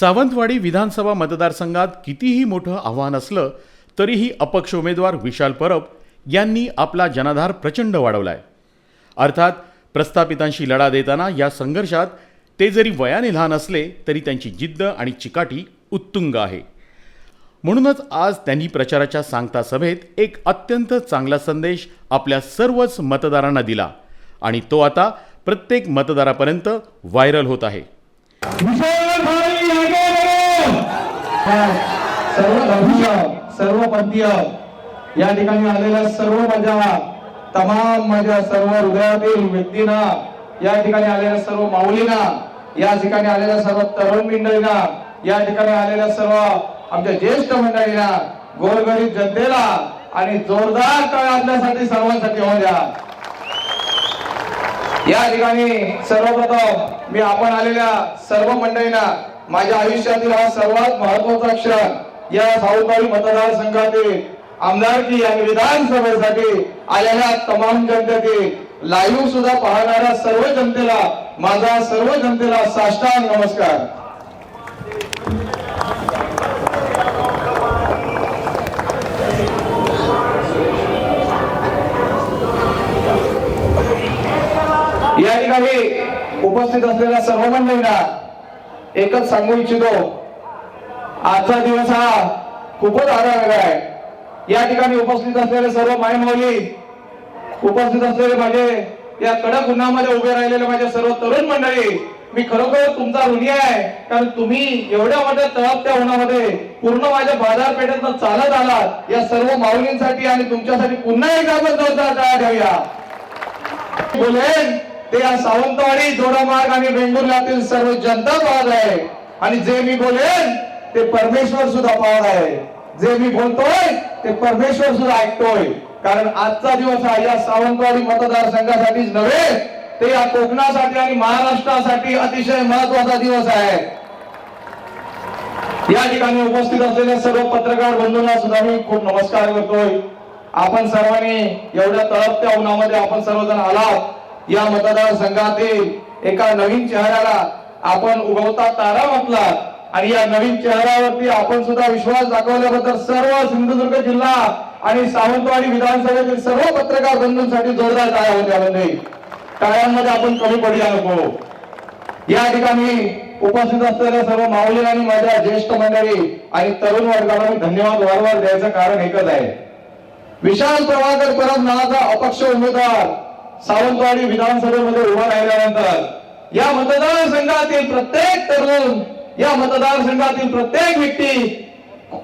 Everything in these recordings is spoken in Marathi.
सावंतवाडी विधानसभा मतदारसंघात कितीही मोठं आव्हान असलं तरीही अपक्ष उमेदवार विशाल परब यांनी आपला जनाधार प्रचंड वाढवला आहे अर्थात प्रस्थापितांशी लढा देताना या संघर्षात ते जरी वयाने लहान असले तरी त्यांची जिद्द आणि चिकाटी उत्तुंग आहे. म्हणूनच आज त्यांनी प्रचाराच्या सांगता सभेत एक अत्यंत चांगला संदेश आपल्या सर्वच मतदारांना दिला आणि तो आता प्रत्येक मतदारापर्यंत व्हायरल होत आहे. सर्व धर्मीय सर्व पंथीय या ठिकाणी आलेल्या सर्व माझ्या तमाम माझ्या सर्व हृदयातील व्यक्तींना या ठिकाणी आलेल्या सर्व माऊलींना या ठिकाणी आलेल्या सर्व तरुण मंडळींना या ठिकाणी आलेल्या सर्व आमच्या ज्येष्ठ मंडळींना गोरगरीब जनतेला आणि जोरदार तळ आणण्यासाठी सर्वांसाठी हो द्या. या ठिकाणी सर्वप्रथम मी आपण आलेल्या सर्व मंडळींना माझ्या आयुष्यातील हा सर्वात महत्त्वाचा क्षण या सावंतवाडी मतदारसंघातील आमदारकी आणि विधानसभेसाठी आलेल्या तमाम जनतेतील लाईव्ह सुद्धा पाहणाऱ्या सर्व जनतेला माझा सर्व जनतेला साष्टांग नमस्कार. या ठिकाणी उपस्थित असलेल्या सर्व मंडळींना एकच सांगू इच्छितो. आजचा दिवस हा खूपच आगळा आहे. या ठिकाणी उपस्थित असलेले सर्व मायमौली उपस्थित असलेले माझे या कडक उन्हामध्ये उभे राहिलेले माझे सर्व तरुण मंडळी मी खरोखर तुमचा ऋणी आहे. कारण तुम्ही एवढ्या मोठ्या तळपत्या उन्हामध्ये पूर्ण माझ्या बाजारपेठेत चालत आलात. या सर्व माऊलींसाठी आणि तुमच्यासाठी पुन्हा एकदा आपण जोरदार तयार ठेवूया बोलेन. ते या सावंतवाडी जोडामार्ग आणि वेंगुर्ल्यातील सर्व जनता पाहत आहे. आणि जे मी बोलेन ते परमेश्वर सुद्धा पाहत आहे. जे मी बोलतोय ते परमेश्वर सुद्धा ऐकतोय. कारण आजचा दिवस हा या सावंतवाडी मतदारसंघासाठीच नव्हे ते या कोकणासाठी आणि महाराष्ट्रासाठी अतिशय महत्त्वाचा दिवस आहे. या ठिकाणी उपस्थित असलेल्या सर्व पत्रकार बंधूंना सुद्धा मी खूप नमस्कार करतोय. आपण सर्वांनी एवढ्या तळपत्या उन्हामध्ये आपण सर्वजण आलात. या मतदारसंघातील एका नवीन चेहऱ्याला आपण उगवता तारा म्हटला आणि या नवीन चेहऱ्यावरती आपण सुद्धा विश्वास दाखवल्याबद्दल सर्व सिंधुदुर्ग जिल्हा आणि सावंतवाडी विधानसभेतील सर्व पत्रकार बंधूंसाठी जोरदार टाळ्या होत्या म्हणजे. टाळ्यांमध्ये आपण कमी पडूया नको. या ठिकाणी उपस्थित असलेल्या सर्व माऊली आणि माझ्या ज्येष्ठ मंडळी आणि तरुण वर्गाला मी धन्यवाद वारंवार द्यायचं कारण एकच आहे. विशाल प्रभाकर परब नावाचा अपक्ष उमेदवार सावंतवाडी विधानसभेमध्ये उभा राहिल्यानंतर या मतदारसंघातील प्रत्येक तरुण या मतदारसंघातील प्रत्येक व्यक्ती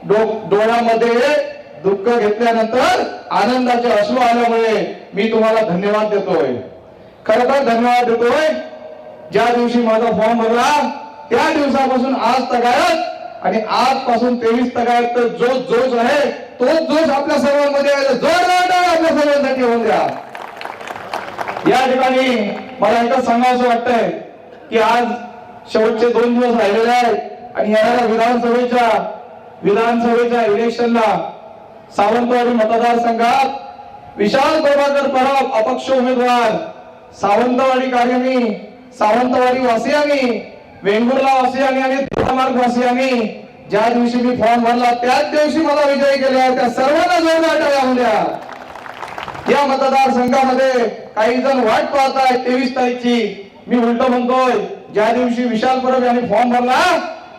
डोळ्यामध्ये दुःख घेतल्यानंतर आनंदाचे अश्रू आल्यामुळे मी तुम्हाला धन्यवाद देतोय. खरं तर धन्यवाद देतोय. ज्या दिवशी माझा फॉर्म भरला त्या दिवसापासून आज तगायत आणि आजपासून तेवीस तगायत तर जो जोश आहे तोच जोश आपल्या सर्वांमध्ये आहे. जोरदार आपल्या सर्वांसाठी होऊन द्या. या ठिकाणी मला एकच सांगावं वाटतंय की आज शेवटचे दोन दिवस राहिलेले आहेत आणि येणाऱ्या विधानसभेच्या विधानसभेच्या इलेक्शनला सावंतवाडी मतदारसंघात विशाल प्रभाकर परब अपक्ष उमेदवार सावंतवाडी कार्यानी सावंतवाडी वासियांनी वेंगुर्ला वासियांनी आणि धुळामार्ग वासियांनी ज्या दिवशी मी फॉर्म भरला त्याच दिवशी मला विजयी केले त्या सर्वांना जोरदार टाळ्या होऊ या मतदारसंघामध्ये काही जण वाट पाहत आहेत तेवीस तारीखची. मी उलट म्हणतोय ज्या दिवशी विशाल परब यांनी फॉर्म भरला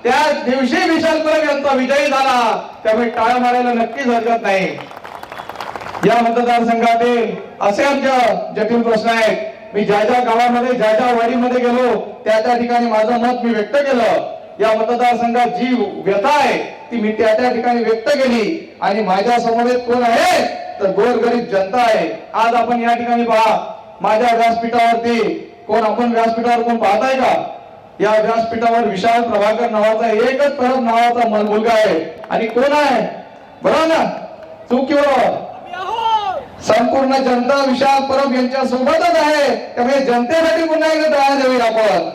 त्या दिवशी विशाल परब यांचा विजयी झाला. त्यामुळे टाळ्या मारायला नक्कीच हरकत नाही. या मतदारसंघातील असे आमच्या जटिल प्रश्न आहेत. मी ज्या ज्या गावामध्ये ज्या ज्या वाडीमध्ये गेलो त्या त्या ठिकाणी माझं मत मी व्यक्त केलं. या मतदारसंघात जी व्यथा आहे ती मी त्या त्या ठिकाणी व्यक्त केली. आणि माझ्यासमोर कोण आहे? तर गोरगरीब जनता आहे. आज आपण या ठिकाणी पहा माझ्या व्यासपीठावरती कोण आपण व्यासपीठावर कोण पाहताय का? या व्यासपीठावर विशाल प्रभाकर नावाचा एकच परब नावाचा मल- मुलगा आहे. आणि कोण आहे? बरोबर ना. चूक किंवा बरोबर? संपूर्ण जनता विशाल परब यांच्या सोबतच आहे. त्यामुळे जनतेसाठी पुन्हा एकदा टाळ्या द्यावी आपण.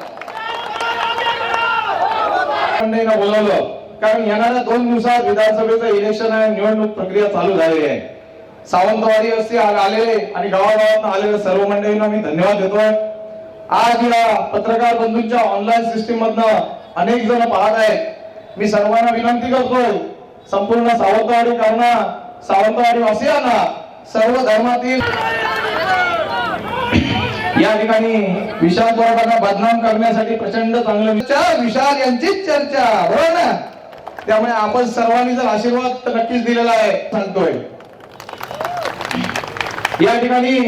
बोलवलं. कारण येणाऱ्या दोन दिवसात विधानसभेचं इलेक्शन आणि निवडणूक प्रक्रिया चालू झालेली आहे. सावंतवाडी असे आलेले आणि गावागावात आलेले सर्व मंडळींना मी धन्यवाद देतोय. आज या पत्रकार बंधूंच्या ऑनलाईन सिस्टीम मधनं अनेक जण पाहत आहेत. मी सर्वांना विनंती करतोय संपूर्ण सावंतवाडी कारणा सावंतवाडी वासियांना सर्व धर्मातील या ठिकाणी विशाल बोराटांना बदनाम करण्यासाठी प्रचंड चांगलं विचार विशाल यांचीच चर्चा बरोबर ना? त्यामुळे आपण सर्वांनी जर आशीर्वाद नक्कीच दिलेला आहे सांगतोय. या ठिकाणी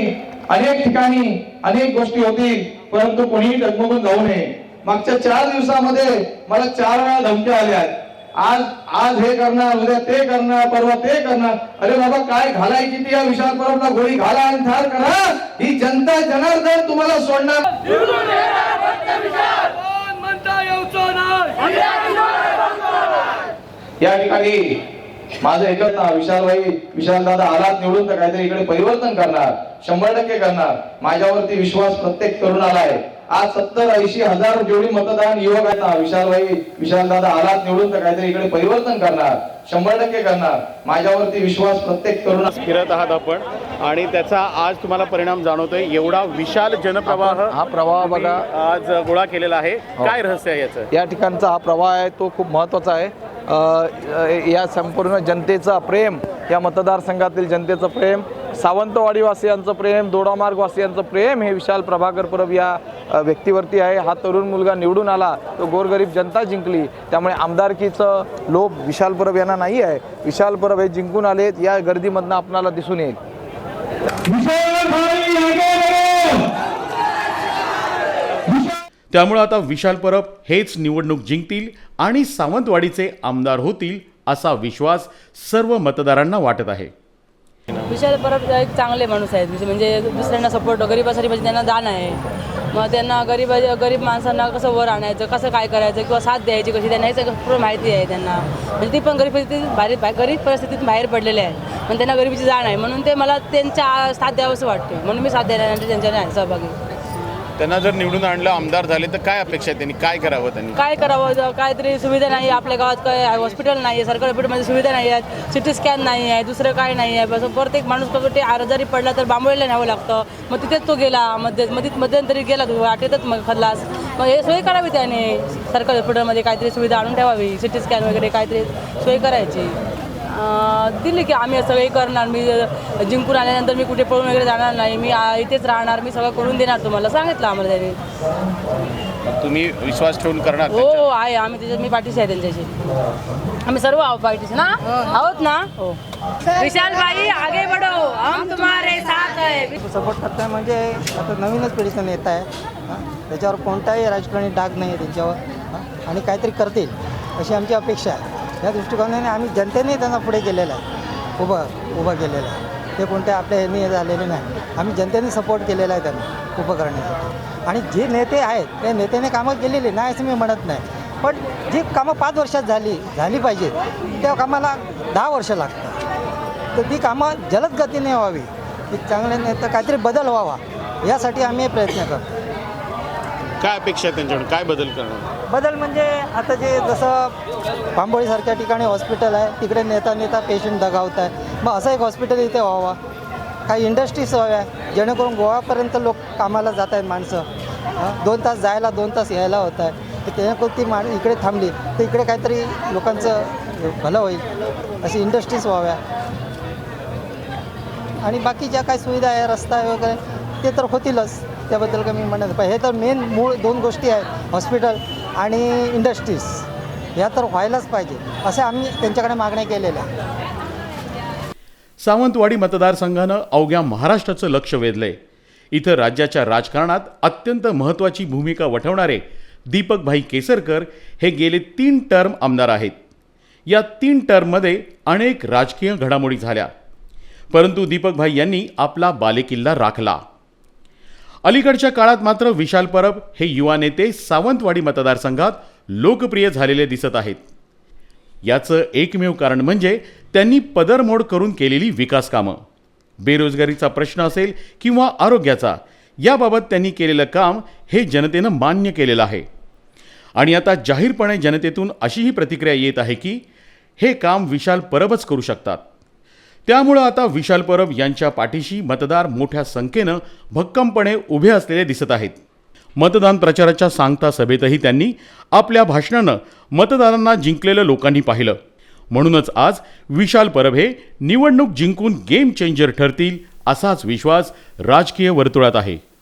अनेक ठिकाणी अनेक गोष्टी होतील परंतु कोणीही डगमगून जाऊ नये. मागच्या चार दिवसामध्ये मला चार वेळा धमक्या आल्या आज आज हे करणार उद्या ते करणार परवा ते करणार. अरे बाबा काय घालाय किती या विशाल परबला गोळी घाला आणि ठार करा. ही जनता जनार्दन तुम्हाला सोडणार. या ठिकाणी माझं एकच ना विशाल भाई विशाल दादा आलात निवडून तर काहीतरी इकडे परिवर्तन करणार शंभर टक्के करणार. माझ्यावरती विश्वास प्रत्येक तरुणाला आहे. आज सत्तर ऐंशी हजार जेवढी मतदान युवक आहेत ना विशाल भाई विशाल दादा आलात निवडून तर काहीतरी इकडे परिवर्तन करणार. शंभर टक्के करणार. माझ्यावरती विश्वास प्रत्येक तरुणा फिरत आहात आपण आणि त्याचा आज तुम्हाला परिणाम जाणवतोय. एवढा विशाल जनप्रवाह हा प्रवाह बघा. आज गोळा केलेला आहे. काय रहस्य आहे याचं? या ठिकाणचा हा प्रवाह आहे तो खूप महत्त्वाचा आहे. या संपूर्ण जनतेचा प्रेम या मतदारसंघातील जनतेचं प्रेम सावंतवाडीवासियांचं प्रेम दोडामार्गवासियांचं प्रेम हे विशाल प्रभाकर परब या व्यक्तीवरती आहे. हा तरुण मुलगा निवडून आला तो गोरगरीब जनता जिंकली. त्यामुळे आमदारकीचं लोभ विशाल परब यांना नाही आहे. विशाल परब हे जिंकून आलेत या गर्दीमधनं आपणाला दिसून येईल. त्यामुळे आता विशाल परब हेच निवडणूक जिंकतील आणि सावंतवाडीचे आमदार होतील असा विश्वास सर्व मतदारांना वाटत आहे. विशाल परब एक चांगले माणूस आहेत. म्हणजे- दुसऱ्यांना सपोर्ट गरिबासाठी म्हणजे त्यांना दान आहे. मग त्यांना गरीब गरीब माणसांना कसं वर आणायचं कसं काय करायचं किंवा साथ द्यायची कशी त्यांना हे सगळं पूर्ण माहिती आहे त्यांना. म्हणजे ती पण गरीब परिस्थितीत बाहेर गरीब परिस्थितीत बाहेर पडलेले आहेत. पण त्यांना गरिबीची जाण आहे. म्हणून ते मला त्यांच्या साथ द्यावं असं वाटते म्हणून मी साथ द्यायला त्यांच्या सहभागी त्यांना जर निवडून आणलं आमदार झाले तर काय अपेक्षा आहे त्यांनी? काय करावं त्यांनी? काय करावं? ज- काहीतरी सुविधा नाही आपल्या गावात काय हॉस्पिटल नाही आहे सरकारी हॉस्पिटलमध्ये सुविधा नाही आहेत सिटी स्कॅन नाही आहे दुसरं काय नाही आहे? बस प्रत्येक माणूस कसं ते आजारी पडला तर बांबोळीला न्यावं लागतं. मग तिथेच तो गेला मध्ये मध्ये मध्यंतरी गेला तो वाटेतच मग खल्लास मग हे सोय करावी त्याने. सरकारी हॉस्पिटलमध्ये काहीतरी सुविधा आणून ठेवावी सिटी स्कॅन वगैरे काहीतरी सोय करायची. दिली की आम्ही असं काही करणार. मी जिंकून आल्यानंतर मी कुठे पळून वगैरे जाणार नाही. मी इथेच राहणार. मी सगळं करून देणार तुम्हाला. सांगितलं आम्हाला त्यांनी. तुम्ही विश्वास ठेवून करणार हो हो आहे. आम्ही त्याच्यात मी पाठीशी आहे त्यांच्याशी. आम्ही सर्व आहोत पाठीशी ना? आहोत ना? हो. विशाल भाई आगे बढ़ो. हम तुम्हारे साथ है. सपोर्ट करताय म्हणजे आता नवीनच पिढीचा नेता आहे. हां. त्याच्यावर कोणताही राजकारणी डाग नाही आहे त्यांच्यावर. हां. आणि काहीतरी करतील अशी आमची अपेक्षा आहे. या दृष्टिकोनाने आम्ही जनतेने त्यांना पुढे केलेलं आहे. उभं उभं केलेलं आहे. ते कोणत्या आपल्या ह्यांनी झालेले नाही. आम्ही जनतेने सपोर्ट केलेला आहे त्यांना उभं करण्यासाठी. आणि जे नेते आहेत त्या नेत्याने कामं केलेली नाही असं मी म्हणत नाही. पण जी कामं पाच वर्षात झाली झाली पाहिजेत त्या कामाला दहा वर्ष लागतात. तर ती कामं जलद गतीने व्हावी. की चांगले तर काहीतरी बदल व्हावा. यासाठी आम्ही प्रयत्न करतो. काय अपेक्षा आहे त्यांच्याकडून? काय बदल करणार? बदल म्हणजे आता जे जसं पांबोळीसारख्या ठिकाणी हॉस्पिटल आहे तिकडे नेता नेता पेशंट दगावत आहे. मग असं एक हॉस्पिटल इथे व्हावा. काही इंडस्ट्रीज व्हाव्या जेणेकरून गोवापर्यंत लोक कामाला जात आहेत माणसं. हं? दोन तास जायला दोन तास यायला होत आहे. तर जेणेकरून ती माण इकडे थांबली तर इकडे काहीतरी लोकांचं भलं होईल. अशी इंडस्ट्रीज व्हाव्या. आणि बाकी ज्या काही सुविधा आहे रस्ता आहे वगैरे ते तर होतीलच. त्याबद्दल काही मी म्हणत हे तर मेन मूळ दोन गोष्टी आहेत. हॉस्पिटल आणि इंडस्ट्रीज ह्या तर व्हायलाच पाहिजे. असे आम्ही त्यांच्याकडे मागण्या केलेल्या सावंतवाडी मतदारसंघानं अवघ्या महाराष्ट्राचं लक्ष वेधलंय. इथं राज्याच्या राजकारणात अत्यंत महत्त्वाची भूमिका वठवणारे दीपकभाई केसरकर हे गेले तीन टर्म आमदार आहेत. या तीन टर्ममध्ये अनेक राजकीय घडामोडी झाल्या. परंतु दीपकभाई यांनी आपला बालेकिल्ला राखला. अलीकडच्या काळात मात्र विशाल परब हे युवा नेते सावंतवाडी मतदारसंघात लोकप्रिय झालेले दिसत आहेत. याचं एकमेव कारण म्हणजे त्यांनी पदरमोड करून केलेली विकास कामं. बेरोजगारीचा प्रश्न असेल किंवा आरोग्याचा याबाबत त्यांनी केलेलं काम हे जनतेनं मान्य केलेलं आहे. आणि आता जाहीरपणे जनतेतून अशीही प्रतिक्रिया येत आहे की हे काम विशाल परबच करू शकतात. त्यामुळं आता विशाल परब यांच्या पाठीशी मतदार मोठ्या संख्येनं भक्कमपणे उभे असलेले दिसत आहेत. मतदान प्रचाराच्या सांगता सभेतही त्यांनी आपल्या भाषणानं मतदारांना जिंकलेलं लोकांनी पाहिलं. म्हणूनच आज विशाल परब हे निवडणूक जिंकून गेम चेंजर ठरतील असाच विश्वास राजकीय वर्तुळात आहे.